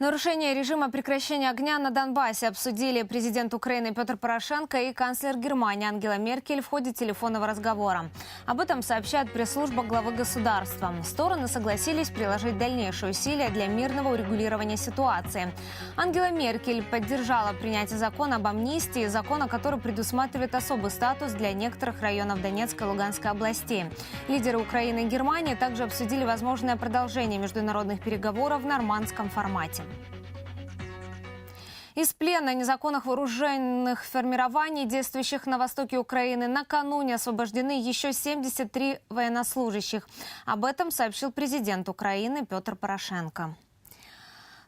Нарушение режима прекращения огня на Донбассе обсудили президент Украины Петр Порошенко и канцлер Германии Ангела Меркель в ходе телефонного разговора. Об этом сообщает пресс-служба главы государства. Стороны согласились приложить дальнейшие усилия для мирного урегулирования ситуации. Ангела Меркель поддержала принятие закона об амнистии, закона, который предусматривает особый статус для некоторых районов Донецкой и Луганской областей. Лидеры Украины и Германии также обсудили возможное продолжение международных переговоров в нормандском формате. Из плена незаконных вооруженных формирований, действующих на востоке Украины, накануне освобождены еще 73 военнослужащих. Об этом сообщил президент Украины Петр Порошенко.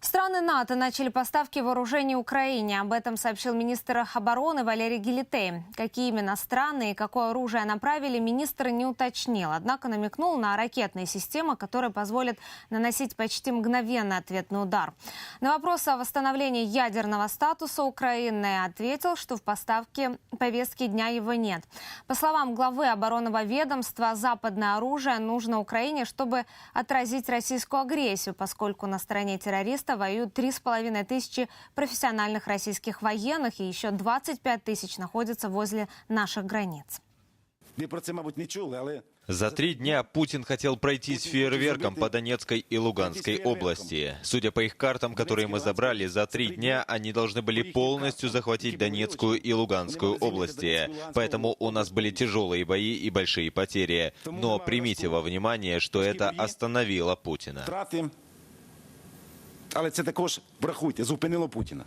Страны НАТО начали поставки вооружений Украине. Об этом сообщил министр обороны Валерий Гелитей. Какие именно страны и какое оружие направили, министр не уточнил. Однако намекнул на ракетные системы, которые позволят наносить почти мгновенный ответный удар. На вопрос о восстановлении ядерного статуса Украины ответил, что в поставке повестки дня его нет. По словам главы оборонного ведомства, западное оружие нужно Украине, чтобы отразить российскую агрессию, поскольку на стороне террористов воюют три с половиной тысячи профессиональных российских военных, и еще 25 тысяч находятся возле наших границ. Ви про це, мабуть, не чули, але За три дня Путин хотел пройтись фейерверком по Донецкой и Луганской области. Судя по их картам, которые мы забрали, за три дня они должны были полностью захватить Донецкую и Луганскую области. Поэтому у нас были тяжелые бои и большие потери. Но примите во внимание, что это остановило Путина. Але це також врахуйте, зупинило Путіна.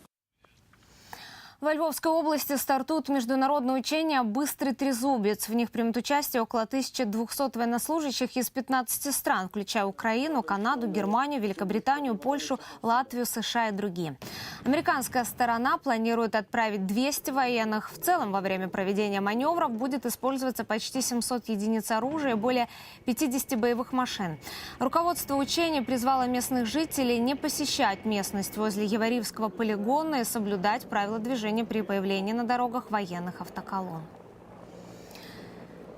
Во Львовской области стартуют международные учения «Быстрый трезубец». В них примут участие около 1200 военнослужащих из 15 стран, включая Украину, Канаду, Германию, Великобританию, Польшу, Латвию, США и другие. Американская сторона планирует отправить 200 военных. В целом, во время проведения маневров будет использоваться почти 700 единиц оружия и более 50 боевых машин. Руководство учений призвало местных жителей не посещать местность возле Еваривского полигона и соблюдать правила движения при появлении на дорогах военных автоколонн.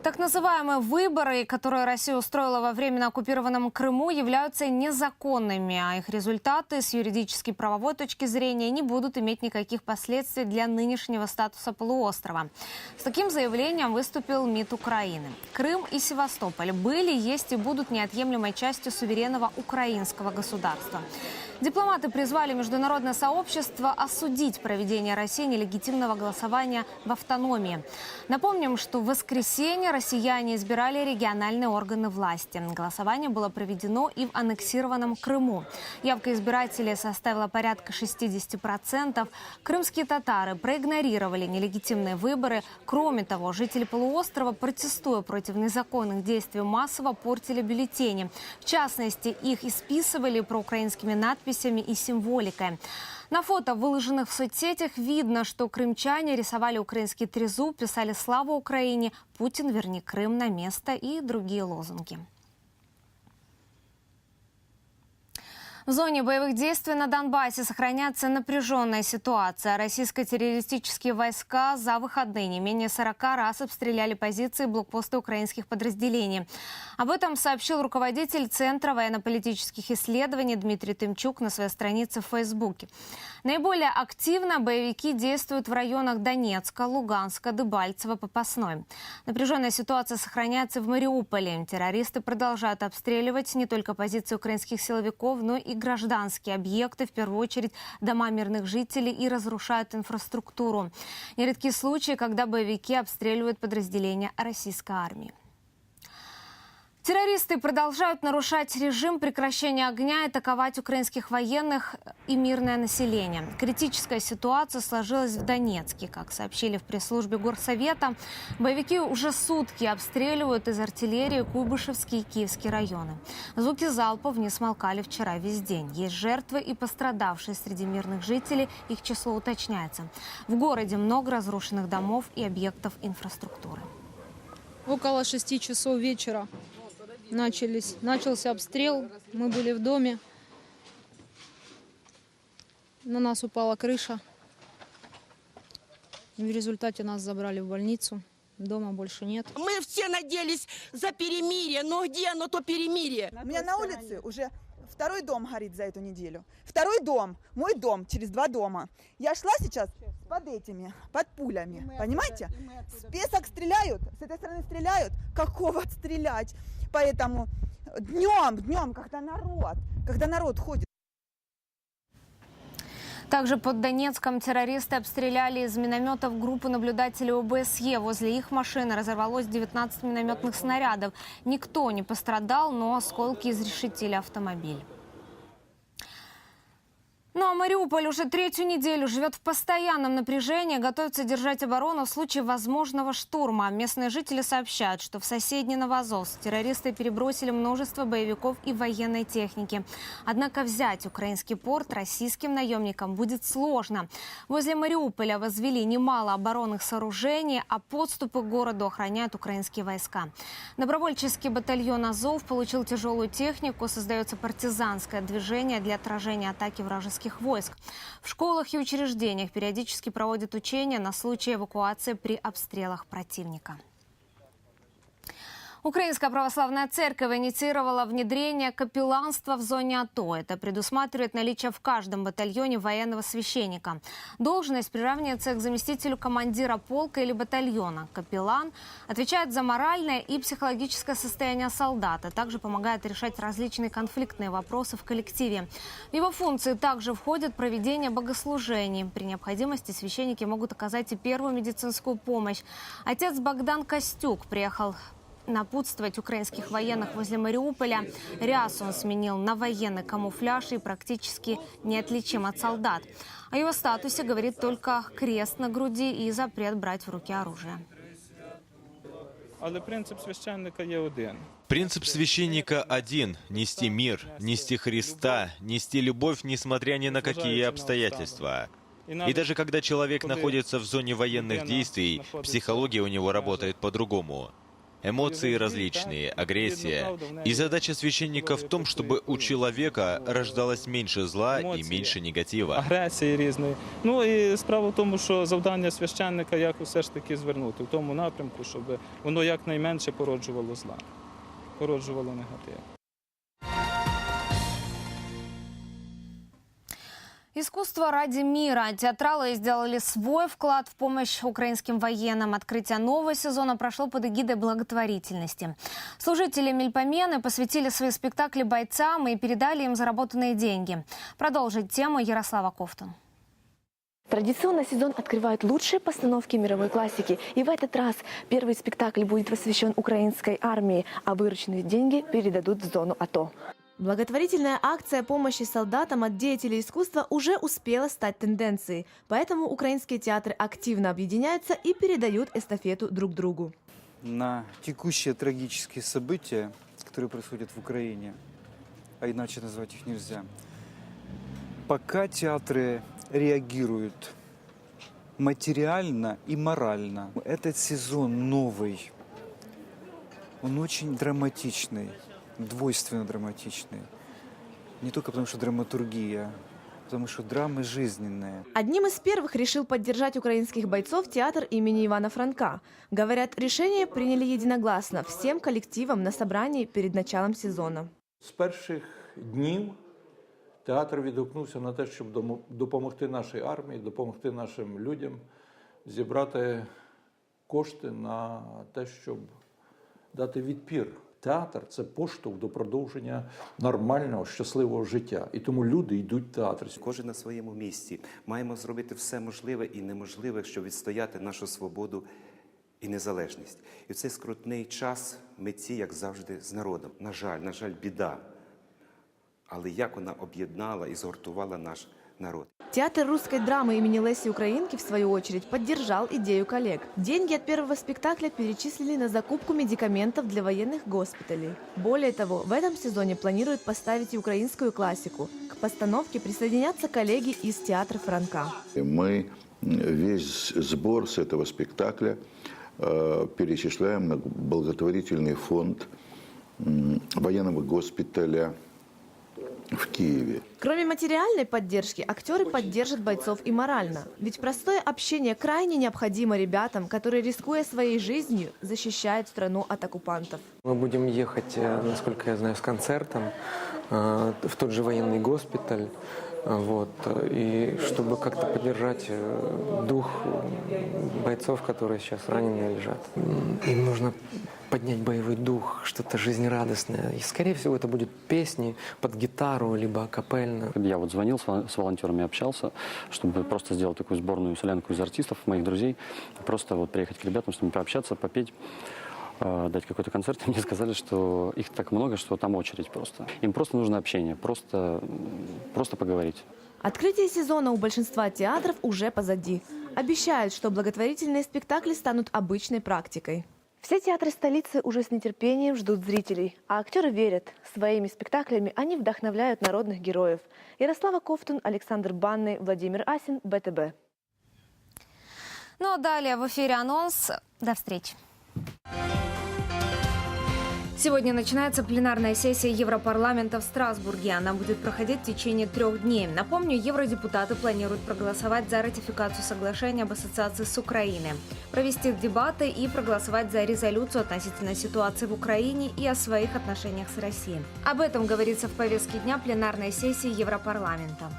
Так называемые выборы, которые Россия устроила во временно оккупированном Крыму, являются незаконными, а их результаты с юридической правовой точки зрения не будут иметь никаких последствий для нынешнего статуса полуострова. С таким заявлением выступил МИД Украины. Крым и Севастополь были, есть и будут неотъемлемой частью суверенного украинского государства. Дипломаты призвали международное сообщество осудить проведение России нелегитимного голосования в автономии. Напомним, что в воскресенье россияне избирали региональные органы власти. Голосование было проведено и в аннексированном Крыму. Явка избирателей составила порядка 60%. Крымские татары проигнорировали нелегитимные выборы. Кроме того, жители полуострова, протестуя против незаконных действий, массово портили бюллетени. В частности, их исписывали проукраинскими надписями и символикой. На фото, выложенных в соцсетях, видно, что крымчане рисовали украинский трезуб, писали «Слава Украине», «Путин, верни Крым на место» и другие лозунги. В зоне боевых действий на Донбассе сохраняется напряженная ситуация. Российско-террористические войска за выходные не менее 40 раз обстреляли позиции блокпоста украинских подразделений. Об этом сообщил руководитель Центра военно-политических исследований Дмитрий Тымчук на своей странице в Фейсбуке. Наиболее активно боевики действуют в районах Донецка, Луганска, Дебальцево, Попасной. Напряженная ситуация сохраняется в Мариуполе. Террористы продолжают обстреливать не только позиции украинских силовиков, но и гражданские объекты, в первую очередь дома мирных жителей, и разрушают инфраструктуру. Нередки случаи, когда боевики обстреливают подразделения российской армии. Террористы продолжают нарушать режим прекращения огня и атаковать украинских военных и мирное население. Критическая ситуация сложилась в Донецке. Как сообщили в пресс-службе Горсовета, боевики уже сутки обстреливают из артиллерии Куйбышевский и Киевский районы. Звуки залпов не смолкали вчера весь день. Есть жертвы и пострадавшие среди мирных жителей. Их число уточняется. В городе много разрушенных домов и объектов инфраструктуры. Около шести часов вечера начались, начался обстрел. Мы были в доме. На нас упала крыша. В результате нас забрали в больницу. дома больше нет. Мы все надеялись за перемирие, но где оно то перемирие? У меня на улице уже второй дом горит за эту неделю. Второй дом, мой дом, через два дома. Я шла сейчас под этими, под пулями, понимаете? С песок стреляют, с этой стороны стреляют. Какого стрелять? Поэтому днем, днем, когда народ, когда народ ходит. Также под Донецком террористы обстреляли из минометов группу наблюдателей ОБСЕ. Возле их машины разорвалось 19 минометных снарядов. Никто не пострадал, но осколки изрешетили автомобиль. Ну а Мариуполь уже третью неделю живет в постоянном напряжении, готовится держать оборону в случае возможного штурма. Местные жители сообщают, что в соседний Новозовск террористы перебросили множество боевиков и военной техники. Однако взять украинский порт российским наемникам будет сложно. Возле Мариуполя возвели немало оборонных сооружений, а подступы к городу охраняют украинские войска. Добровольческий батальон «Азов» получил тяжелую технику, создается партизанское движение для отражения атаки вражеских войск. В школах и учреждениях периодически проводят учения на случай эвакуации при обстрелах противника. Украинская православная церковь инициировала внедрение капелланства в зоне АТО. Это предусматривает наличие в каждом батальоне военного священника. Должность приравнивается к заместителю командира полка или батальона. Капеллан отвечает за моральное и психологическое состояние солдата. Также помогает решать различные конфликтные вопросы в коллективе. В его функции также входит проведение богослужений. При необходимости священники могут оказать и первую медицинскую помощь. Отец Богдан Костюк приехал напутствовать украинских военных возле Мариуполя. Рясу он сменил на военный камуфляж и практически неотличим от солдат. О его статусе говорит только крест на груди и запрет брать в руки оружие. Але принцип священника є один. Принцип священника один – нести мир, нести Христа, нести любовь, несмотря ни на какие обстоятельства. И даже когда человек находится в зоне военных действий, психология у него работает по-другому. Эмоции различные, агрессия. И задача священника в том, чтобы у человека рождалось меньше зла и меньше негатива. агресії різної. Ну і справа в тому, що завдання священника як все ж таки звернути в тому напрямку, щоб воно якнайменше породжувало зла, породжувало негатив. Искусство ради мира. Театралы сделали свой вклад в помощь украинским военным. Открытие нового сезона прошло под эгидой благотворительности. Служители Мельпомены посвятили свои спектакли бойцам и передали им заработанные деньги. Продолжит тему Ярослава Кофтун. Традиционно сезон открывают лучшие постановки мировой классики. И в этот раз первый спектакль будет посвящен украинской армии, а вырученные деньги передадут в зону АТО. Благотворительная акция помощи солдатам от деятелей искусства уже успела стать тенденцией, поэтому украинские театры активно объединяются и передают эстафету друг другу. на текущие трагические события, которые происходят в Украине, а иначе назвать их нельзя, пока театры реагируют материально и морально, этот сезон новый, он очень драматичный, двойственно драматичный. Не только потому, что драматургия, потому что драмы жизненные. Одним из первых решил поддержать украинских бойцов театр имени Ивана Франка. Говорят, решение приняли единогласно всем коллективам на собрании перед началом сезона. З перших днів театр відгукнувся на те, щоб домо- допомогти нашій армії, допомогти нашим людям зібрати кошти на те, щоб дати відпір. Театр це поштовх до продовження нормального, щасливого життя. І тому люди йдуть в театр. Кожен на своєму місці. Маємо зробити все можливе і неможливе, щоб відстояти нашу свободу і незалежність. І в цей скрутний час митці, як завжди, з народом. На жаль, на жаль, біда. Але як вона об'єднала і згуртувала наш народ. Театр русской драмы имени Леси Украинки, в свою очередь, поддержал идею коллег. Деньги от первого спектакля перечислили на закупку медикаментов для военных госпиталей. Более того, в этом сезоне планируют поставить и украинскую классику. К постановке присоединятся коллеги из театра Франка. Мы весь сбор с этого спектакля э, перечисляем на благотворительный фонд военного госпиталя в Киеве. Кроме материальной поддержки, актеры поддержат бойцов и морально. Ведь простое общение крайне необходимо ребятам, которые, рискуя своей жизнью, защищают страну от оккупантов. Мы будем ехать, э, насколько я знаю, с концертом в тот же военный госпиталь. э, Вот, э, и чтобы как-то поддержать э, дух э, бойцов, которые сейчас раненые лежат. Им нужно поднять боевой дух, что-то жизнерадостное. И, скорее всего, это будут песни под гитару, либо капельно. Я вот звонил с вол- с волонтерами, общался, чтобы просто сделать такую сборную солянку из артистов, моих друзей, просто вот приехать к ребятам, ними пообщаться, попеть э, дать какой-то концерт, и мне сказали, что их так много, что там очередь просто. Им просто нужно общение, просто, просто поговорить. Открытие сезона у большинства театров уже позади. Обещают, что благотворительные спектакли станут обычной практикой. Все театры столицы уже с нетерпением ждут зрителей, а актеры верят. Своими спектаклями они вдохновляют народных героев. Ярослава Ковтун, Александр Банный, Владимир Асин, БТБ. Ну а далее в эфире анонс. До встречи. Сегодня начинается пленарная сессия Европарламента в Страсбурге. Она будет проходить в течение трех дней. Напомню, евродепутаты планируют проголосовать за ратификацию соглашения об ассоциации с Украиной, провести дебаты и проголосовать за резолюцию относительно ситуации в Украине и о своих отношениях с Россией. Об этом говорится в повестке дня пленарной сессии Европарламента.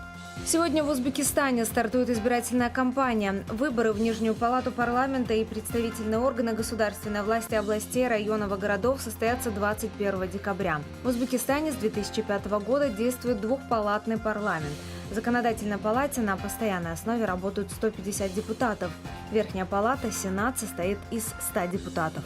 Сегодня в Узбекистане стартует избирательная кампания. Выборы в Нижнюю палату парламента и представительные органы государственной власти областей, районов и городов состоятся 21 декабря. В Узбекистане с 2005 года действует двухпалатный парламент. В законодательной палате на постоянной основе работают 150 депутатов. Верхняя палата, Сенат, состоит из 100 депутатов.